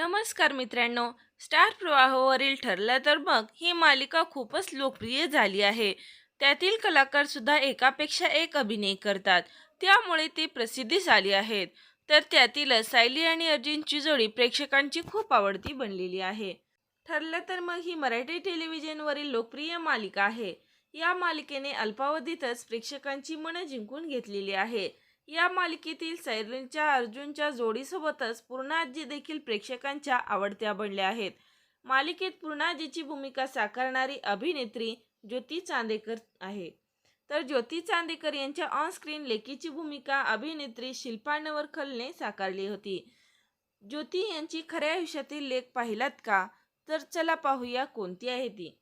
नमस्कार मित्रांनो. स्टार प्रवाहावरील ठरलं तर मग ही मालिका खूपच लोकप्रिय झाली आहे. त्यातील कलाकार सुद्धा एकापेक्षा एक अभिनय करतात. त्यामुळे ते प्रसिद्धीस आली आहेत तर त्यातीलच सायली आणि अर्जुनची जोडी प्रेक्षकांची खूप आवडती बनलेली आहे. ठरलं तर मग ही मराठी टेलिव्हिजनवरील लोकप्रिय मालिका आहे. या मालिकेने अल्पावधीतच प्रेक्षकांची मनं जिंकून घेतलेली आहे. या मालिकेतील सैरलीच्या अर्जुनच्या जोडीसोबतच पूर्णाजी देखील प्रेक्षकांच्या आवडत्या बनल्या आहेत. मालिकेत पूर्णाजीची भूमिका साकारणारी अभिनेत्री ज्योती चांदेकर आहे. तर ज्योती चांदेकर यांच्या ऑन स्क्रीन लेकीची भूमिका अभिनेत्री शिल्पा नवरखलने साकारली होती. ज्योती यांची खऱ्या आयुष्यातील लेख पाहिलात का? तर चला पाहूया कोणती आहे ती.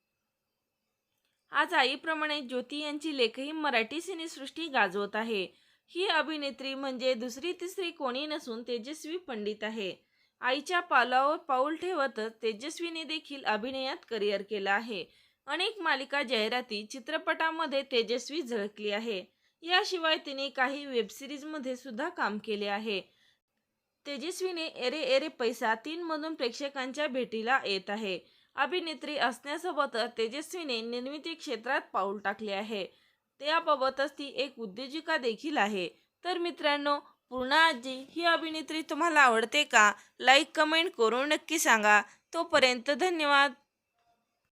आज आईप्रमाणे ज्योती यांची लेखही मराठी सिनेसृष्टी गाजवत आहे. ही अभिनेत्री म्हणजे दुसरी तिसरी कोणी नसून तेजस्वी पंडित आहे. आईच्या पालावर पाऊल ठेवतच तेजस्वीने देखील अभिनयात करिअर केलं आहे. अनेक मालिका जाहिराती चित्रपटामध्ये तेजस्वी झळकली आहे. याशिवाय तिने काही वेबसिरीजमध्ये सुद्धा काम केले आहे. तेजस्वीने एरे एरे पैसा तीनमधून प्रेक्षकांच्या भेटीला येत आहे. अभिनेत्री असण्यासोबतच तेजस्वीने निर्मिती क्षेत्रात पाऊल टाकले आहे. त्याबाबतच ती एक उद्योजिका देखील आहे. तर मित्रांनो पूर्णा आजी ही अभिनेत्री तुम्हाला आवडते का? लाईक कमेंट करून नक्की सांगा. तोपर्यंत धन्यवाद.